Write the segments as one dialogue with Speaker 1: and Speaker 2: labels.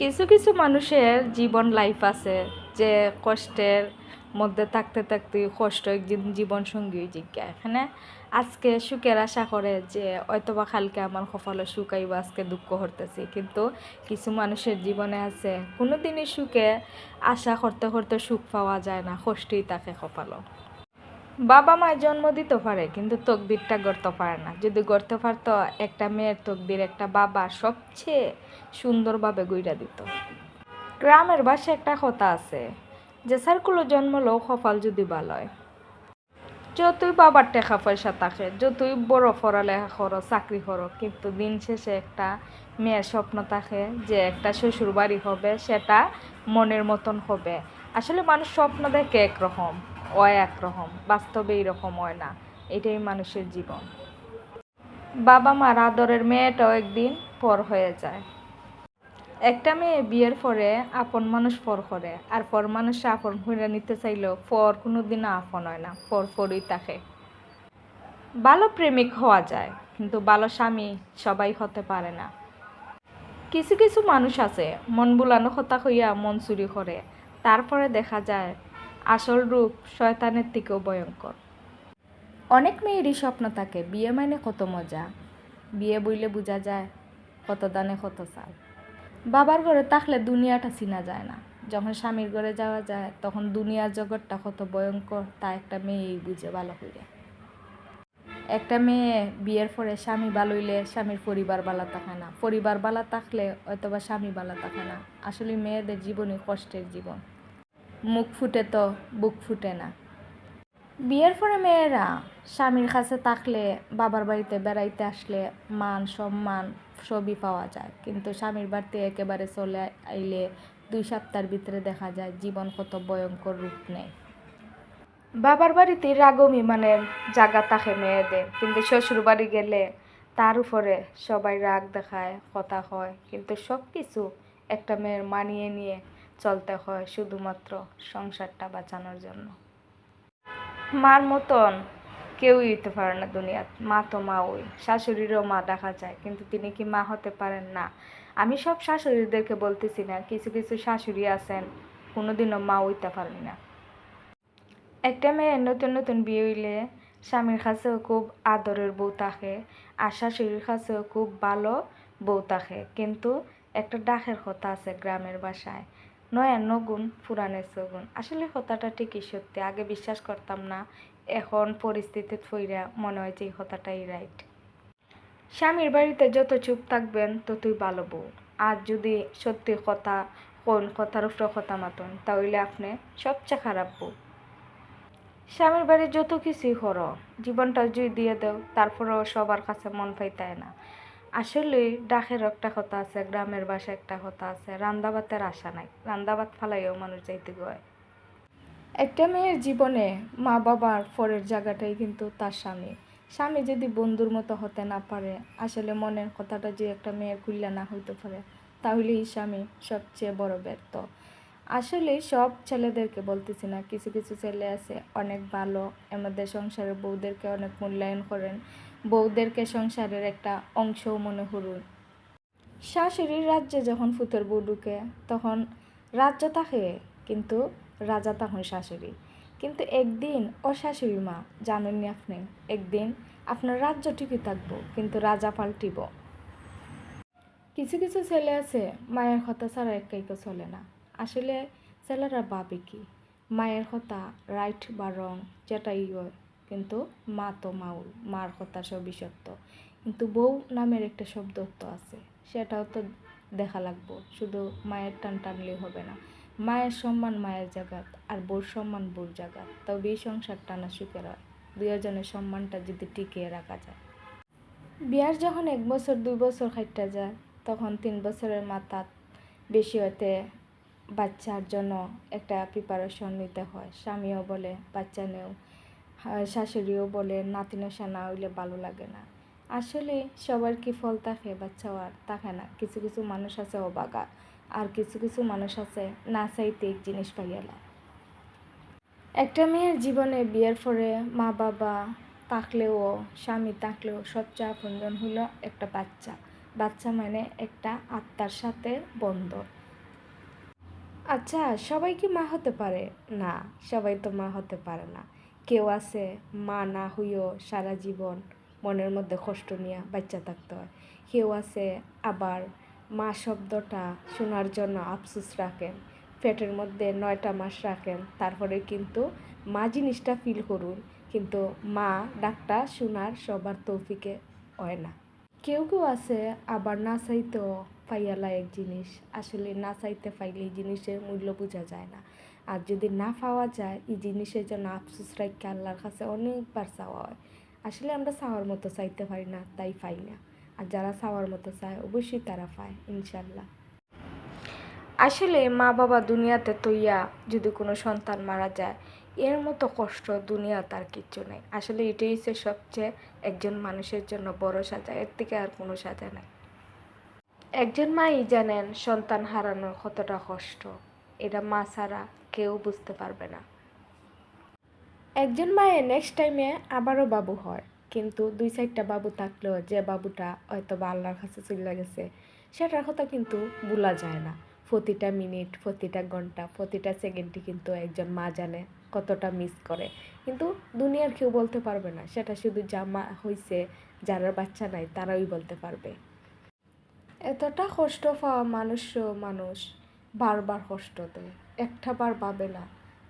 Speaker 1: কিছু কিছু মানুষের জীবন লাইফ আছে যে কষ্টের মধ্যে থাকতে থাকতে কষ্ট একদিন জীবন সঙ্গী জিজ্ঞা এখানে আজকে সুখের আশা করে যে হয়তোবা কালকে আমার কপালে সুখ আইব, আজকে দুঃখ করতেছি কিন্তু কিছু মানুষের জীবনে আছে কোনো দিনই সুখে আশা করতে করতে সুখ পাওয়া যায় না, কষ্টই থাকে কপালও বাবা মা জন্ম দিতে পারে, কিন্তু তকদিরটা গড়তে পারে না। যদি গড়তে পারতো, একটা মেয়ের তকদির একটা বাবা সবচেয়ে সুন্দরভাবে গইরা দিত। গ্রামের বাসে একটা কথা আছে, যে সার্কুলো জন্মলো কপাল যদি ভালো হয়। যতই বাবার টাকা পয়সা থাকে, যতই বড় পড়ালেখা করো, চাকরি করো, কিন্তু দিন শেষে একটা মেয়ের স্বপ্ন থাকে যে একটা শ্বশুর বাড়ি হবে, সেটা মনের মতন হবে। আসলে মানুষ স্বপ্ন দেখে একরকম। হয় একরকম, বাস্তবে এরকম হয় না। এটাই মানুষের জীবন। বাবা মার আদরের মেয়েটাও একদিন পর হয়ে যায়। একটা মেয়ে বিয়ের পরে আপন মানুষ পর করে, আর পর মানুষ আপন হইয়া নিতে চাইলেও পর কোনো দিন আপন হয় না, পর পরই থাকে ভালো প্রেমিক হওয়া যায়, কিন্তু ভালো স্বামী সবাই হতে পারে না। কিছু কিছু মানুষ আছে, মন বুলানো কথা হইয়া মন চুরি করে। তারপরে দেখা যায় আসল রূপ শয়তানের থেকেও ভয়ঙ্কর। অনেক মেয়েরই স্বপ্ন থাকে, বিয়ে মানে কত মজা। বিয়ে বইলে বোঝা যায় কত দানে কত চাল বাবার ঘরে থাকলে দুনিয়াটা চিনা যায় না। যখন স্বামীর ঘরে যাওয়া যায়, তখন দুনিয়ার জগৎটা কত ভয়ঙ্কর, তা একটা মেয়েই বুঝে ভালো করে। একটা মেয়ে বিয়ের পরে স্বামী বালইলে স্বামীর পরিবার বালা থাকে না। পরিবার বালা থাকলে হয়তোবা স্বামী বালা থাকে না। আসলে মেয়েদের জীবনই কষ্টের জীবন। মুখ ফুটে তো, বুক ফুটে না। বিয়ের পরে মেয়েরা স্বামীর কাছে থাকলে, বাবার বাড়িতে বেড়াইতে আসলে মান সম্মান সবই পাওয়া যায়। কিন্তু স্বামীর বাড়িতে একেবারে চলে আইলে দুই সপ্তাহের ভিতরে দেখা যায় জীবন কত ভয়ঙ্কর রূপ নেয়। বাবার বাড়িতে রাগমি মানে জাগা থাকে মেয়েদের। কিন্তু শ্বশুর বাড়ি গেলে তার উপরে সবাই রাগ দেখায়, কথা হয়। কিন্তু সব কিছু একটা মেয়ের মানিয়ে নিয়ে চলতে হয় শুধুমাত্র সংসারটা বাঁচানোর জন্য। মার মতন কেউই হতে পারে না দুনিয়াত। মা তো মা ওই, শাশুড়িরও মা দেখা যায়, কিন্তু তিনি কি মা হতে পারেন না? আমি সব শাশুড়িদেরকে বলতেছি না, কিছু কিছু শাশুড়ি আছেন, কোনোদিনও মা হইতে পারেন না। একটা মেয়ে নতুন নতুন বিয়ে হইলে স্বামীর কাছেও খুব আদরের বউ থাকে, আর শাশুড়ির কাছেও খুব ভালো বউ থাকে। কিন্তু একটা ডাকের কথা আছে গ্রামের বাসায় নয়া নগুণ, পুরাণের সগুণ। আসলে কথাটা ঠিকই সত্যি, আগে বিশ্বাস করতাম না, এখন পরিস্থিতিতে ফইরা মনে হয় যে কথাটাই রাইট স্বামীর বাড়িতে যত চুপ থাকবেন, ততই ভালো বউ। আর যদি সত্যি কথা কোন কথার উপরে কথা মাতন, তাহলে আপনি সবচেয়ে খারাপ বউ। স্বামীর বাড়ি যত কিছুই করো, জীবনটা জুই দিয়ে দেও, তারপরেও সবার কাছে মন পাইতায় না। আসলে ডাকের একটা কথা আছে, গ্রামের বাসা একটা কথা আছে, রান্দাবাতের আশা নাই। রান্দাবাত ফালাইও মানুষ যাইতে গয়। একটা মেয়ের জীবনে মা বাবার পরের জায়গাটাই কিন্তু তার স্বামী। স্বামী যদি বন্ধুর মতো হতে না পারে, আসলে মনের কথাটা যে একটা মেয়ের খুললে না হইতে পারে, তাহলেই স্বামী সবচেয়ে বড় ব্যর্থ। আসলে সব ছেলেদেরকে বলতেছি না, কিছু কিছু ছেলে আছে অনেক ভালো আমাদের সংসারের বউদেরকে অনেক মূল্যায়ন করেন, বউদেরকে সংসারের একটা অংশও মনে করুন। শাশুড়ির রাজ্যে যখন ফুতের বউ ঢুকে, তখন রাজ্য থাকে, কিন্তু রাজা তখন শাশুড়ি। কিন্তু একদিন, ও শাশুড়ি মা, জানেননি আপনি? একদিন, আপনার রাজ্য ঠিকই থাকব, কিন্তু রাজা পাল্টিব। কিছু কিছু ছেলে আছে, মায়ের কথা ছাড়া একাইকে চলে না। আসলে ছেলেরা ভাবে কি? মায়ের কথা রাইট বা রং যেটাই হয়, কিন্তু মা তো মাউল, মার কথা সবই সত্য কিন্তু বউ নামের একটা শব্দ তো আছে, সেটাও তো দেখা লাগবো। শুধু মায়ের টান টানলেই হবে না। মায়ের সম্মান মায়ের জায়গাত আর বউর সম্মান বউর জায়গাত তবে এই সংসার টানা সুখের হয়। দুজনের সম্মানটা যদি টিকিয়ে রাখা যায়। বিয়ার যখন এক বছর, দুই বছর খাইটা যায়, তখন তিন বছরের মাথাত বেশি হতে বাচ্চার জন্য একটা প্রিপারেশন নিতে হয়। স্বামীও বলে, বাচ্চা নেও। শাশুড়িও বলে, নাতি নশা না হইলে ভালো লাগে না। আসলে সবার কি ফল থাকে বাচ্চা আর থাকে না। কিছু কিছু মানুষ আছে অবাগা, আর কিছু কিছু মানুষ আছে না চাইতে জিনিস পাইয়ালা একটা মেয়ের জীবনে বিয়ের পরে মা বাবা থাকলেও, স্বামী থাকলেও সবচেয়ে আপনজন হলো একটা বাচ্চা। বাচ্চা মানে একটা আত্মার সাথে বন্ধ আচ্ছা সবাই কি মা হতে পারে? না, সবাই তো মা হতে পারে না। কেউ আছে, মা না হইও সারা জীবন মনের মধ্যে কষ্ট নিয়ে বাচ্চা থাকতে হয়। কেউ আছে, আবার মা শব্দটা শোনার জন্য আফসোস রাখেন, পেটের মধ্যে নয়টা মাস রাখেন, তারপরে কিন্তু মা জিনিসটা ফিল করুন। কিন্তু মা ডাকটা শোনার সবার তৌফিকে হয় না। কেউ কেউ আছে, আবার না চাইতেও পাইয়ালা এক জিনিস। আসলে না চাইতে পাইলে এই জিনিসের মূল্য বোঝা যায় না। আর যদি না পাওয়া যায়, এই জিনিসের জন্য আফসোস রাখতে আল্লাহর কাছে অনেকবার চাওয়া হয়। আসলে আমরা চাওয়ার মতো চাইতে পারি না, তাই পাই না। আর যারা চাওয়ার মতো চায়, অবশ্যই তারা পায় ইনশাল্লাহ আসলে মা বাবা দুনিয়াতে তৈয়া যদি কোনো সন্তান মারা যায় এর মতো কষ্ট দুনিয়া তার কিচ্ছু নেই। আসলে এটাই হচ্ছে সবচেয়ে একজন মানুষের জন্য বড় সাজা। এর থেকে আর কোনো সাজা নেই। একজন মাই জানেন সন্তান হারানোর কতটা কষ্ট। এটা মা ছাড়া কেউ বুঝতে পারবে না। একজন মায়ের নেক্সট টাইমে আবারও বাবু হয়। কিন্তু দুই চারটা বাবু থাকলেও যে বাবুটা হয়তো বা আল্লাহর কাছে চলে গেছে, সেটার কথা কিন্তু ভোলা যায় না। প্রতিটা মিনিট প্রতিটা ঘণ্টা, প্রতিটা সেকেন্ডই কিন্তু একজন মা জানে। কতটা মিস করে। কিন্তু দুনিয়ার কেউ বলতে পারবে না, সেটা শুধু যা মা হয়েছে যারা বাচ্চা নাই, তারাই বলতে পারবে। এতটা কষ্ট পাওয়া মানুষও মানুষ, বারবার কষ্ট দেয়। একটা বার ভাবে না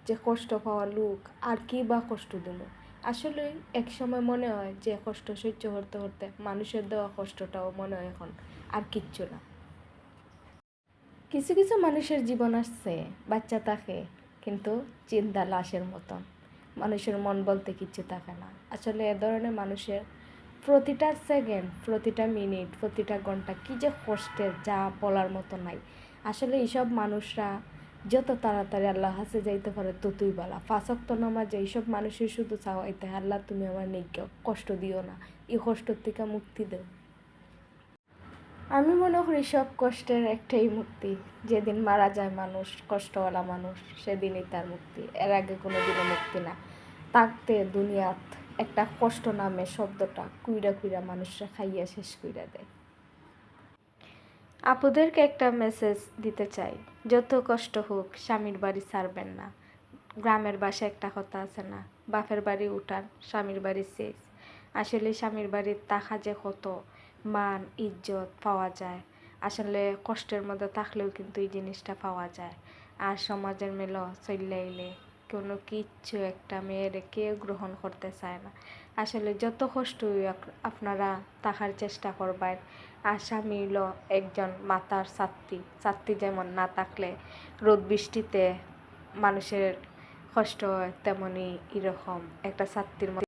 Speaker 1: যে কষ্ট পাওয়া লোক আর কি বা কষ্ট দিল। আসলে এক সময় মনে হয় যে কষ্ট সহ্য করতে করতে মানুষের দেওয়া কষ্টটাও মনে হয় এখন আর কিচ্ছু না। কিছু কিছু মানুষের জীবন আসছে, বাচ্চা থাকে কিন্তু চিন্তা লাশের মতন। মানুষের মন বলতে কিচ্ছু থাকে না। আসলে এ ধরনের মানুষের প্রতিটা সেকেন্ড প্রতিটা মিনিট প্রতিটা ঘণ্টা কী যে কষ্টের, যা বলার মতো নাই। আসলে এইসব মানুষরা যত তাড়াতাড়ি আল্লাহ হাসে যাইতে পারে, ততই বলা। ফাঁসক্ত নামাজে, এইসব মানুষের শুধু চাওয়াইতে আল্লাহ তুমি আমার নিজ্ঞ কষ্ট দিও না। এই কষ্টর থেকে মুক্তি দেও। আমি মনে করি সব কষ্টের একটাই মুক্তি। যেদিন মারা যায় মানুষ, কষ্টওয়ালা মানুষ, সেদিনই তার মুক্তি। এর আগে কোনো দিনও মুক্তি না। তাকতে দুনিয়াত একটা কষ্ট নামে শব্দটা কুইরা কুইরা মানুষরা খাইয়া শেষ কইরা দেয়। আপুদেরকে একটা মেসেজ দিতে চাই। যত কষ্ট হোক, স্বামীর বাড়ি ছাড়বেন না। গ্রামের বাসায় একটা কথা আছে না, বাপের বাড়ি উঠান, স্বামীর বাড়ি শেষ। আসলে স্বামীর বাড়ির টাকা যে কত মান, ইজ্জত পাওয়া যায়। আসলে কষ্টের মধ্যে থাকলেও কিন্তু এই জিনিসটা পাওয়া যায়। আর সমাজের মেল চল্লাইলে কোনো কিচ্ছু একটা মেয়ের কেউ গ্রহণ করতে চায় না। আসলে যত কষ্টই আপনারা থাকার চেষ্টা করবেন স্বামী হলো একজন মাতার ছাত্রী ছাত্রী যেমন না থাকলে রোদ বৃষ্টিতে মানুষের কষ্ট তেমনই এরকম একটা ছাত্রীর